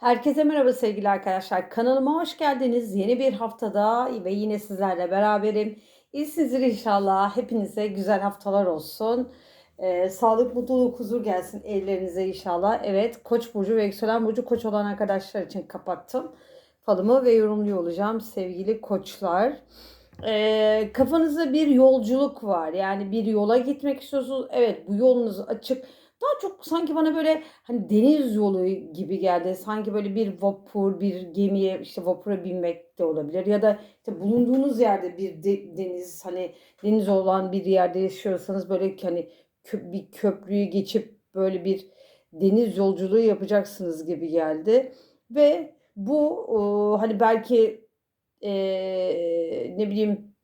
Herkese merhaba sevgili arkadaşlar. Kanalıma hoş geldiniz. Yeni bir haftada ve yine sizlerle beraberim. İyisinizdir inşallah. Hepinize güzel haftalar olsun. Ee, sağlık, mutluluk, huzur gelsin evlerinize inşallah. Evet, Koç burcu ve yükselen burcu Koç olan arkadaşlar için kapattım falımı ve yorumluyor olacağım sevgili Koçlar. Ee, kafanızda bir yolculuk var. Yani bir yola gitmek istiyorsunuz. Evet, bu yolunuz açık daha çok sanki bana böyle hani deniz yolu gibi geldi. Sanki böyle bir vapur, bir gemiye işte vapura binmek de olabilir. Ya da işte bulunduğunuz yerde bir de- deniz hani deniz olan bir yerde yaşıyorsanız böyle hani kö- bir köprüyü geçip böyle bir deniz yolculuğu yapacaksınız gibi geldi. Ve bu o, hani belki eee, ne bileyim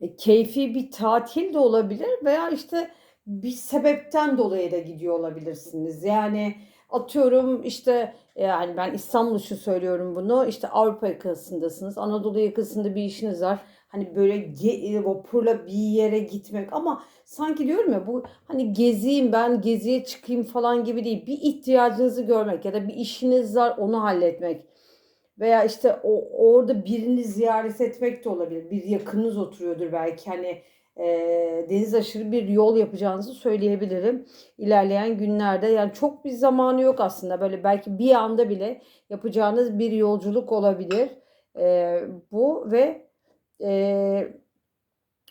e, keyfi bir tatil de olabilir veya işte bir sebepten dolayı da gidiyor olabilirsiniz. Yani atıyorum işte yani ben İstanbul için söylüyorum bunu. İşte Avrupa yakasındasınız. Anadolu yakasında bir işiniz var. Hani böyle e, vapurla bir yere gitmek ama sanki diyorum ya bu hani geziyim ben geziye çıkayım falan gibi değil. Bir ihtiyacınızı görmek ya da bir işiniz var onu halletmek. Veya işte o orada birini ziyaret etmek de olabilir. Bir yakınınız oturuyordur belki hani e, deniz aşırı bir yol yapacağınızı söyleyebilirim ilerleyen günlerde. Yani çok bir zamanı yok aslında böyle belki bir anda bile yapacağınız bir yolculuk olabilir E, bu ve e,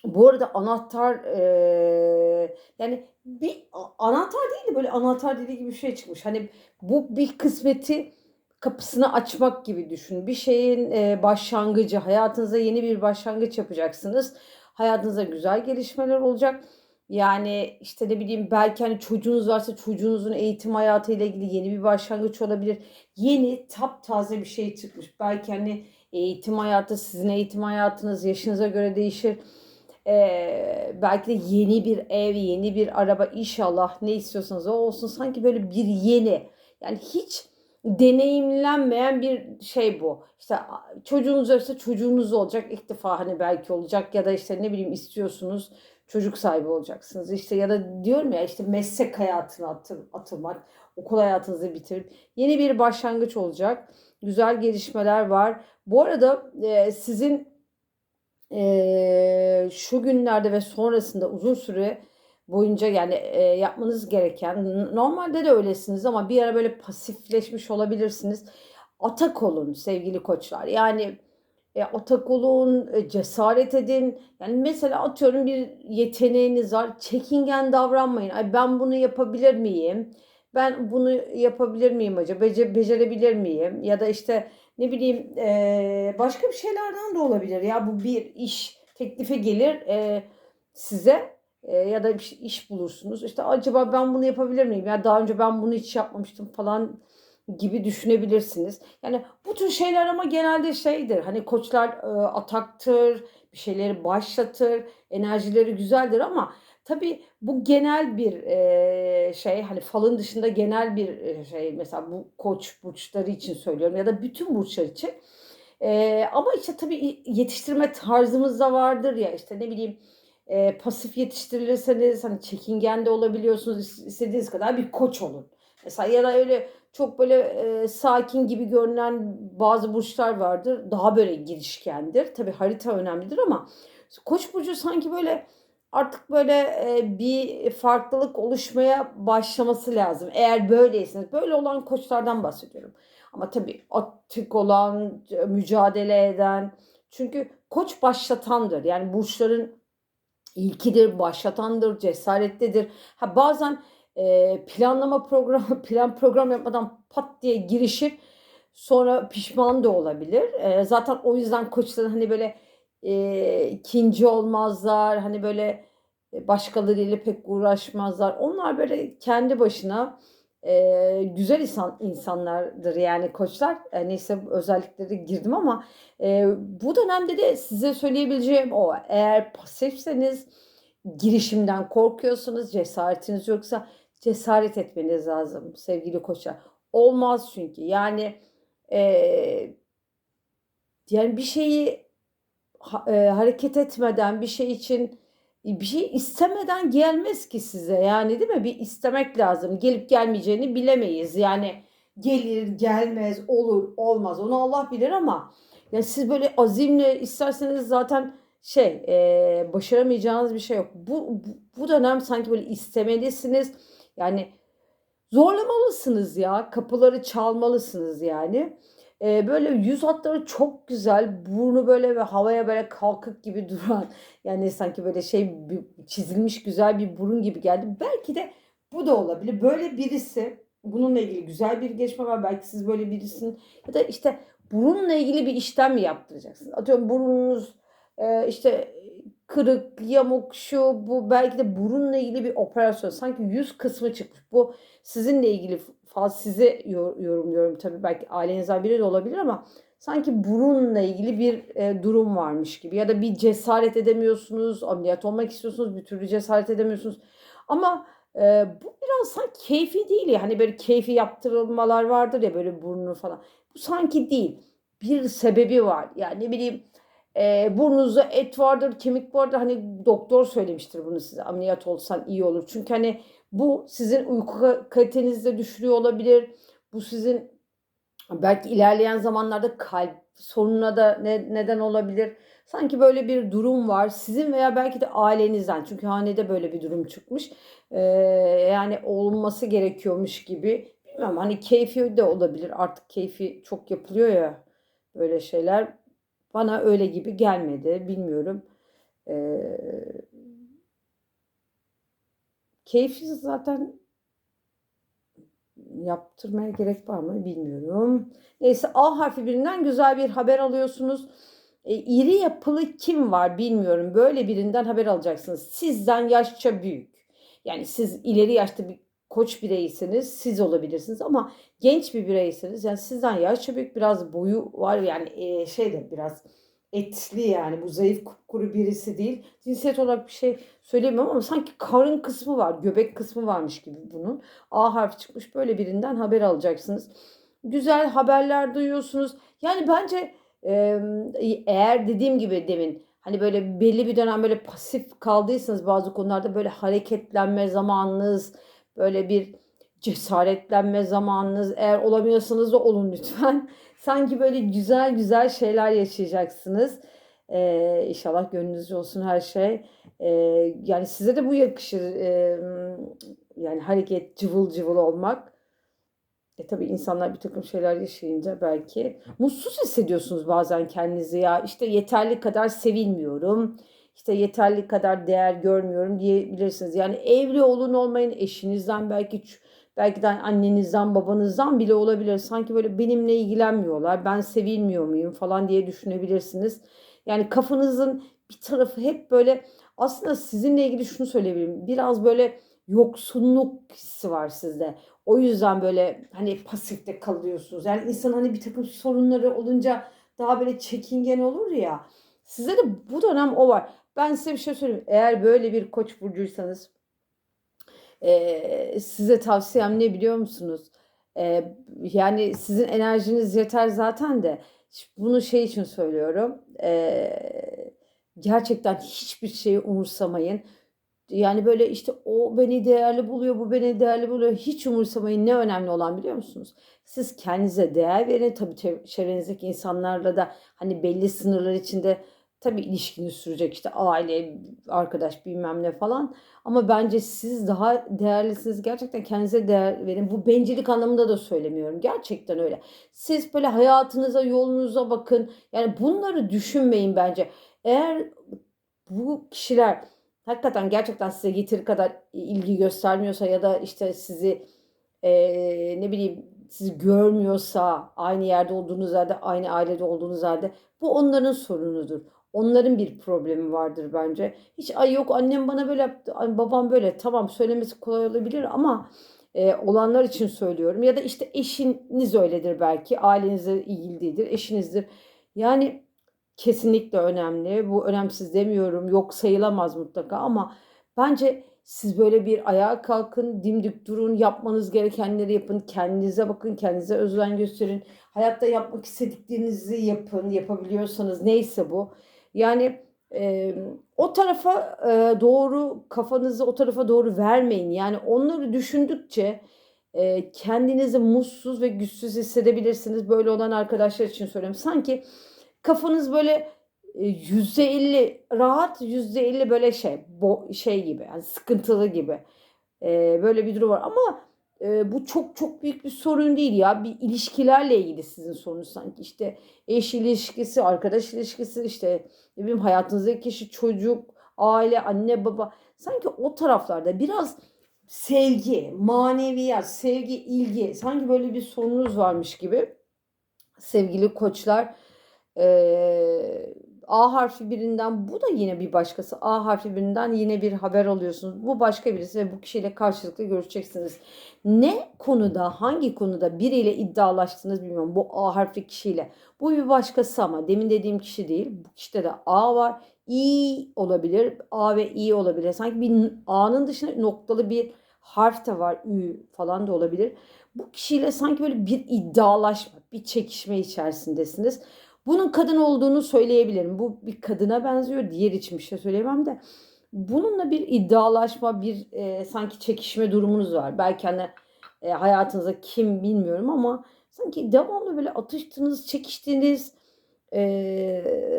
bu arada anahtar e, yani bir anahtar değil de böyle anahtar dili gibi bir şey çıkmış. Hani bu bir kısmeti kapısını açmak gibi düşün. Bir şeyin e, başlangıcı, hayatınıza yeni bir başlangıç yapacaksınız. Hayatınızda güzel gelişmeler olacak. Yani işte ne bileyim belki hani çocuğunuz varsa çocuğunuzun eğitim hayatıyla ilgili yeni bir başlangıç olabilir. Yeni taptaze bir şey çıkmış. Belki hani eğitim hayatı sizin eğitim hayatınız yaşınıza göre değişir. Ee, belki de yeni bir ev, yeni bir araba inşallah ne istiyorsanız o olsun. Sanki böyle bir yeni yani hiç deneyimlenmeyen bir şey bu. İşte çocuğunuz varsa çocuğunuz olacak ilk defa hani belki olacak ya da işte ne bileyim istiyorsunuz çocuk sahibi olacaksınız. İşte ya da diyorum ya işte meslek hayatına atıl, atılmak, okul hayatınızı bitirip yeni bir başlangıç olacak. Güzel gelişmeler var. Bu arada e, sizin e, şu günlerde ve sonrasında uzun süre boyunca yani e, yapmanız gereken normalde de öylesiniz ama bir ara böyle pasifleşmiş olabilirsiniz. Atak olun sevgili koçlar. Yani e, atak olun, e, cesaret edin. Yani mesela atıyorum bir yeteneğiniz var. Çekingen davranmayın. Ay ben bunu yapabilir miyim? Ben bunu yapabilir miyim acaba? Bece- becerebilir miyim? Ya da işte ne bileyim e, başka bir şeylerden de olabilir. Ya bu bir iş teklifi gelir e, size e, ya da şey- iş bulursunuz. İşte acaba ben bunu yapabilir miyim? Ya daha önce ben bunu hiç yapmamıştım falan gibi düşünebilirsiniz. Yani bu tür şeyler ama genelde şeydir. Hani koçlar e, ataktır, bir şeyleri başlatır, enerjileri güzeldir ama tabii bu genel bir e, şey. Hani falın dışında genel bir e, şey. Mesela bu koç burçları için söylüyorum ya da bütün burçlar için. E, ama işte tabii yetiştirme tarzımız da vardır ya işte ne bileyim e, pasif yetiştirilirseniz hani çekingen de olabiliyorsunuz İs- istediğiniz kadar bir koç olun. Mesela ya da öyle çok böyle e, sakin gibi görünen bazı burçlar vardır. Daha böyle girişkendir. Tabii harita önemlidir ama Koç burcu sanki böyle artık böyle e, bir farklılık oluşmaya başlaması lazım. Eğer böyleyseniz böyle olan koçlardan bahsediyorum. Ama tabii atik olan, mücadele eden. Çünkü koç başlatandır. Yani burçların ilkidir, başlatandır, cesaretlidir. Ha bazen e, planlama programı, plan program yapmadan pat diye girişir. Sonra pişman da olabilir. E, zaten o yüzden koçların hani böyle e, ikinci olmazlar. Hani böyle e, başkalarıyla pek uğraşmazlar. Onlar böyle kendi başına e, güzel insan insanlardır yani koçlar. E, neyse özellikleri girdim ama e, bu dönemde de size söyleyebileceğim o. Eğer pasifseniz girişimden korkuyorsunuz, cesaretiniz yoksa cesaret etmeniz lazım sevgili koçlar. Olmaz çünkü yani eee, yani bir şeyi ha- eee, hareket etmeden bir şey için bir şey istemeden gelmez ki size yani değil mi? Bir istemek lazım. Gelip gelmeyeceğini bilemeyiz. Yani gelir, gelmez, olur, olmaz. Onu Allah bilir ama ya siz böyle azimle isterseniz zaten şey e, başaramayacağınız bir şey yok. Bu, bu dönem sanki böyle istemelisiniz. Yani zorlamalısınız ya. Kapıları çalmalısınız yani. E, böyle yüz hatları çok güzel. Burnu böyle ve havaya böyle kalkık gibi duran. Yani sanki böyle şey çizilmiş güzel bir burun gibi geldi. Belki de bu da olabilir. Böyle birisi bununla ilgili güzel bir gelişme var. Belki siz böyle birisinin ya da işte burunla ilgili bir işlem mi yaptıracaksınız? Atıyorum burnunuz e, işte kırık, yamuk, şu bu belki de burunla ilgili bir operasyon. Sanki yüz kısmı çıkmış. Bu sizinle ilgili faz size yor- yorumluyorum tabii. Belki ailenizden biri de olabilir ama sanki burunla ilgili bir e, durum varmış gibi ya da bir cesaret edemiyorsunuz, ameliyat olmak istiyorsunuz, bir türlü cesaret edemiyorsunuz. Ama e, bu biraz sanki keyfi değil ya. Hani böyle keyfi yaptırılmalar vardır ya böyle burnu falan. Bu sanki değil. Bir sebebi var. Yani ne bileyim e, burnunuzda et vardır, kemik vardır. Hani doktor söylemiştir bunu size. Ameliyat olsan iyi olur. Çünkü hani bu sizin uyku kalitenizi de düşürüyor olabilir. Bu sizin belki ilerleyen zamanlarda kalp sorununa da ne, neden olabilir. Sanki böyle bir durum var. Sizin veya belki de ailenizden. Çünkü hanede böyle bir durum çıkmış. Ee, yani olması gerekiyormuş gibi. Bilmiyorum hani keyfi de olabilir. Artık keyfi çok yapılıyor ya böyle şeyler. Bana öyle gibi gelmedi. Bilmiyorum. Ee, keyfi zaten yaptırmaya gerek var mı bilmiyorum. Neyse A harfi birinden güzel bir haber alıyorsunuz. E, iri yapılı kim var bilmiyorum. Böyle birinden haber alacaksınız. Sizden yaşça büyük. Yani siz ileri yaşta bir koç bireysiniz. Siz olabilirsiniz ama genç bir bireysiniz. Yani sizden yaşça büyük biraz boyu var. Yani e, şey de biraz etli yani bu zayıf kuru birisi değil. Cinsiyet olarak bir şey söylemiyorum ama sanki karın kısmı var, göbek kısmı varmış gibi bunun. A harfi çıkmış böyle birinden haber alacaksınız. Güzel haberler duyuyorsunuz. Yani bence eğer dediğim gibi demin hani böyle belli bir dönem böyle pasif kaldıysanız bazı konularda böyle hareketlenme zamanınız, böyle bir cesaretlenme zamanınız eğer olamıyorsanız da olun lütfen. Sanki böyle güzel güzel şeyler yaşayacaksınız. Ee, inşallah gönlünüzce olsun her şey. Ee, yani size de bu yakışır. Ee, yani hareket, cıvıl cıvıl olmak. E tabii insanlar bir takım şeyler yaşayınca belki mutsuz hissediyorsunuz bazen kendinizi ya. İşte yeterli kadar sevilmiyorum. İşte yeterli kadar değer görmüyorum diyebilirsiniz. Yani evli olun olmayın eşinizden belki belki de annenizden babanızdan bile olabilir. Sanki böyle benimle ilgilenmiyorlar. Ben sevilmiyor muyum falan diye düşünebilirsiniz. Yani kafanızın bir tarafı hep böyle aslında sizinle ilgili şunu söyleyebilirim. Biraz böyle yoksunluk hissi var sizde. O yüzden böyle hani pasifte kalıyorsunuz. Yani insan hani bir takım sorunları olunca daha böyle çekingen olur ya. Size de bu dönem o var. Ben size bir şey söyleyeyim. Eğer böyle bir koç burcuysanız e, size tavsiyem ne biliyor musunuz? E, yani sizin enerjiniz yeter zaten de bunu şey için söylüyorum. E, gerçekten hiçbir şeyi umursamayın. Yani böyle işte o beni değerli buluyor, bu beni değerli buluyor. Hiç umursamayın. Ne önemli olan biliyor musunuz? Siz kendinize değer verin. Tabii çevrenizdeki insanlarla da hani belli sınırlar içinde tabii ilişkiniz sürecek işte aile, arkadaş bilmem ne falan. Ama bence siz daha değerlisiniz. Gerçekten kendinize değer verin. Bu bencillik anlamında da söylemiyorum. Gerçekten öyle. Siz böyle hayatınıza, yolunuza bakın. Yani bunları düşünmeyin bence. Eğer bu kişiler hakikaten gerçekten size yeteri kadar ilgi göstermiyorsa ya da işte sizi e, ne bileyim sizi görmüyorsa aynı yerde olduğunuz yerde aynı ailede olduğunuz yerde bu onların sorunudur. Onların bir problemi vardır bence. Hiç ay yok annem bana böyle yaptı, babam böyle. Tamam söylemesi kolay olabilir ama e, olanlar için söylüyorum. Ya da işte eşiniz öyledir belki. Ailenize ilgili değildir. Eşinizdir. Yani kesinlikle önemli. Bu önemsiz demiyorum. Yok sayılamaz mutlaka ama bence siz böyle bir ayağa kalkın, dimdik durun, yapmanız gerekenleri yapın, kendinize bakın, kendinize özgüven gösterin. Hayatta yapmak istediklerinizi yapın, yapabiliyorsanız neyse bu. Yani e, o tarafa e, doğru kafanızı o tarafa doğru vermeyin. Yani onları düşündükçe e, kendinizi mutsuz ve güçsüz hissedebilirsiniz. Böyle olan arkadaşlar için söylüyorum. Sanki kafanız böyle yüzde elli rahat yüzde elli böyle şey bo, şey gibi yani sıkıntılı gibi e, böyle bir durum var ama e, bu çok çok büyük bir sorun değil ya. Bir ilişkilerle ilgili sizin sorunuz sanki. İşte eş ilişkisi arkadaş ilişkisi işte ne bileyim hayatınızdaki kişi çocuk aile anne baba. Sanki o taraflarda biraz sevgi maneviyat sevgi ilgi sanki böyle bir sorunuz varmış gibi. Sevgili koçlar ee, A harfi birinden bu da yine bir başkası. A harfi birinden yine bir haber alıyorsunuz. Bu başka birisi ve bu kişiyle karşılıklı görüşeceksiniz. Ne konuda, hangi konuda biriyle iddialaştınız bilmiyorum. Bu A harfi kişiyle. Bu bir başkası ama demin dediğim kişi değil. Bu kişide de A var. İ olabilir. A ve İ olabilir. Sanki bir A'nın dışında noktalı bir harf de var. Ü falan da olabilir. Bu kişiyle sanki böyle bir iddialaşma, bir çekişme içerisindesiniz. Bunun kadın olduğunu söyleyebilirim. Bu bir kadına benziyor. Diğer için bir şey söyleyemem de. Bununla bir iddialaşma, bir e, sanki çekişme durumunuz var. Belki hani e, hayatınızda kim bilmiyorum ama sanki devamlı böyle atıştığınız, çekiştiğiniz e,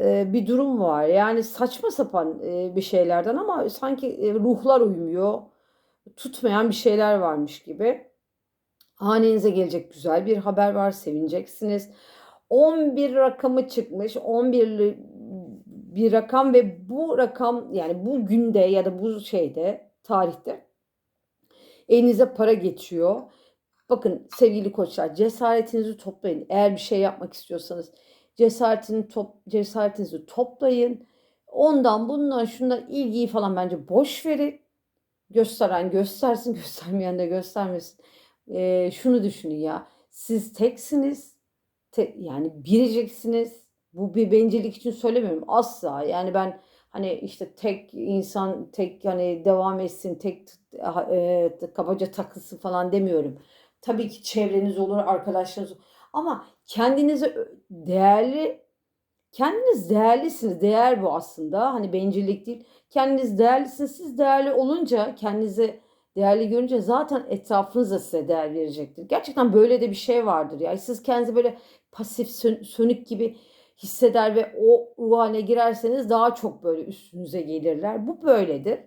e, bir durum var. Yani saçma sapan e, bir şeylerden ama sanki e, ruhlar uymuyor. Tutmayan bir şeyler varmış gibi. Hanenize gelecek güzel bir haber var. Sevineceksiniz. 11 rakamı çıkmış. 11'li bir rakam ve bu rakam yani bu günde ya da bu şeyde tarihte elinize para geçiyor. Bakın sevgili koçlar cesaretinizi toplayın. Eğer bir şey yapmak istiyorsanız cesaretini top, cesaretinizi toplayın. Ondan bundan şundan ilgiyi falan bence boş verin. Gösteren göstersin, göstermeyen de göstermesin. Ee, şunu düşünün ya. Siz teksiniz te, yani biriciksiniz. Bu bir bencillik için söylemiyorum asla. Yani ben hani işte tek insan tek hani devam etsin tek e, kabaca takılsın falan demiyorum. Tabii ki çevreniz olur, arkadaşlarınız olur. Ama kendinizi değerli kendiniz değerlisiniz. Değer bu aslında. Hani bencillik değil. Kendiniz değerlisiniz. Siz değerli olunca kendinizi değerli görünce zaten etrafınız da size değer verecektir. Gerçekten böyle de bir şey vardır ya. Siz kendinizi böyle pasif sönük gibi hisseder ve o ruh haline girerseniz daha çok böyle üstünüze gelirler. Bu böyledir.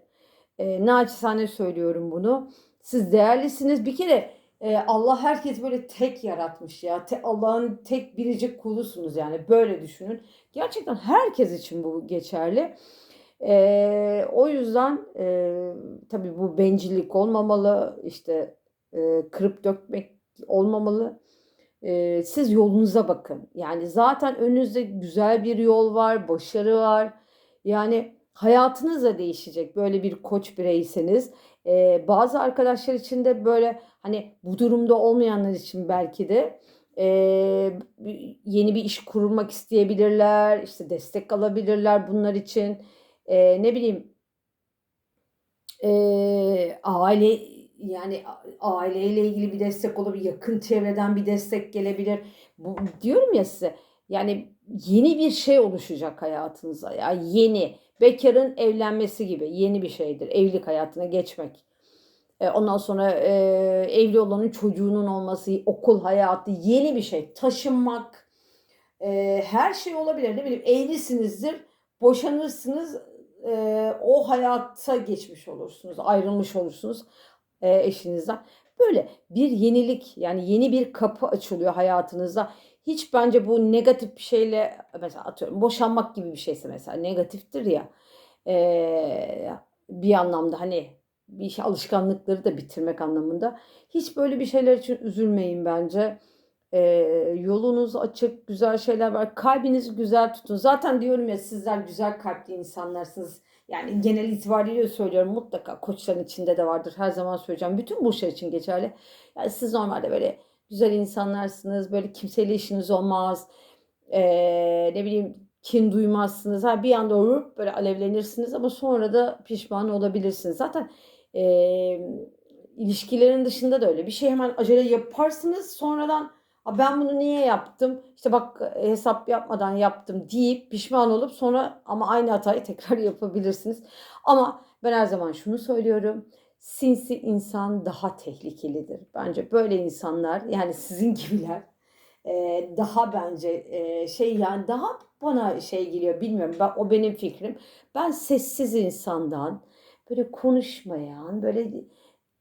E, naçizane söylüyorum bunu. Siz değerlisiniz. Bir kere e, Allah herkes böyle tek yaratmış ya. Te, Allah'ın tek biricik kulusunuz yani böyle düşünün. Gerçekten herkes için bu geçerli. E, o yüzden e, tabii bu bencillik olmamalı. İşte e, kırıp dökmek olmamalı siz yolunuza bakın. Yani zaten önünüzde güzel bir yol var, başarı var. Yani hayatınız da değişecek böyle bir koç bireyseniz. E, bazı arkadaşlar için de böyle hani bu durumda olmayanlar için belki de e, yeni bir iş kurmak isteyebilirler, işte destek alabilirler bunlar için. E, ne bileyim e, aile yani aileyle ilgili bir destek olabilir, yakın çevreden bir destek gelebilir. Bu, diyorum ya size yani yeni bir şey oluşacak hayatınıza ya yeni bekarın evlenmesi gibi yeni bir şeydir evlilik hayatına geçmek. E, ondan sonra e, evli olanın çocuğunun olması, okul hayatı yeni bir şey. Taşınmak, e, her şey olabilir. Ne bileyim evlisinizdir, boşanırsınız, e, o hayata geçmiş olursunuz, ayrılmış olursunuz e. Böyle bir yenilik yani yeni bir kapı açılıyor hayatınızda. Hiç bence bu negatif bir şeyle mesela atıyorum boşanmak gibi bir şeyse mesela negatiftir ya. E, bir anlamda hani bir şey alışkanlıkları da bitirmek anlamında. Hiç böyle bir şeyler için üzülmeyin bence. E, yolunuz açık, güzel şeyler var. Kalbinizi güzel tutun. Zaten diyorum ya sizler güzel kalpli insanlarsınız yani genel itibariyle söylüyorum mutlaka koçların içinde de vardır. Her zaman söyleyeceğim. Bütün burçlar için geçerli. Yani siz normalde böyle güzel insanlarsınız. Böyle kimseyle işiniz olmaz. Ee, ne bileyim kin duymazsınız. Ha, bir anda vurup böyle alevlenirsiniz ama sonra da pişman olabilirsiniz. Zaten e, ilişkilerin dışında da öyle. Bir şey hemen acele yaparsınız sonradan ben bunu niye yaptım? İşte bak e, hesap yapmadan yaptım deyip pişman olup sonra ama aynı hatayı tekrar yapabilirsiniz. Ama ben her zaman şunu söylüyorum. sinsi insan daha tehlikelidir. Bence böyle insanlar yani sizin gibiler e, daha bence e, şey yani daha bana şey geliyor bilmiyorum ben, o benim fikrim. Ben sessiz insandan böyle konuşmayan böyle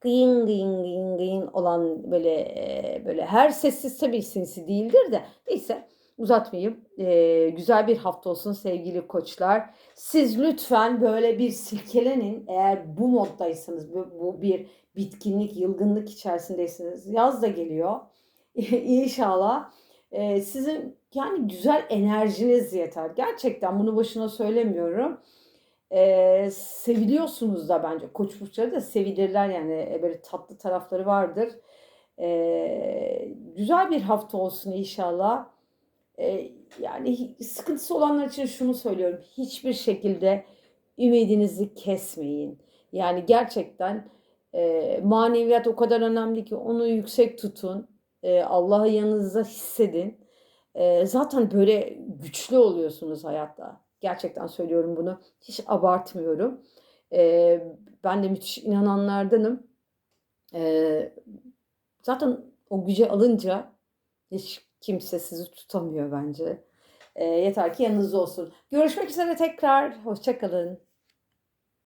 gıyın gıyın gıyın gıyın olan böyle böyle her sessiz tabii sinsi değildir de neyse uzatmayayım. E, güzel bir hafta olsun sevgili koçlar. Siz lütfen böyle bir silkelenin eğer bu moddaysanız bu, bu bir bitkinlik, yılgınlık içerisindeyseniz yaz da geliyor. İnşallah e, sizin yani güzel enerjiniz yeter. Gerçekten bunu boşuna söylemiyorum. E, seviliyorsunuz da bence. Koç burçları da sevilirler yani E, böyle tatlı tarafları vardır. E, güzel bir hafta olsun inşallah. E, yani sıkıntısı olanlar için şunu söylüyorum. Hiçbir şekilde ümidinizi kesmeyin. Yani gerçekten e, maneviyat o kadar önemli ki onu yüksek tutun. E, Allah'ı yanınızda hissedin. E, zaten böyle güçlü oluyorsunuz hayatta. Gerçekten söylüyorum bunu. Hiç abartmıyorum. E, ben de müthiş inananlardanım. E, zaten o güce alınca hiç kimse sizi tutamıyor bence. E, yeter ki yanınızda olsun. Görüşmek üzere tekrar. Hoşça kalın.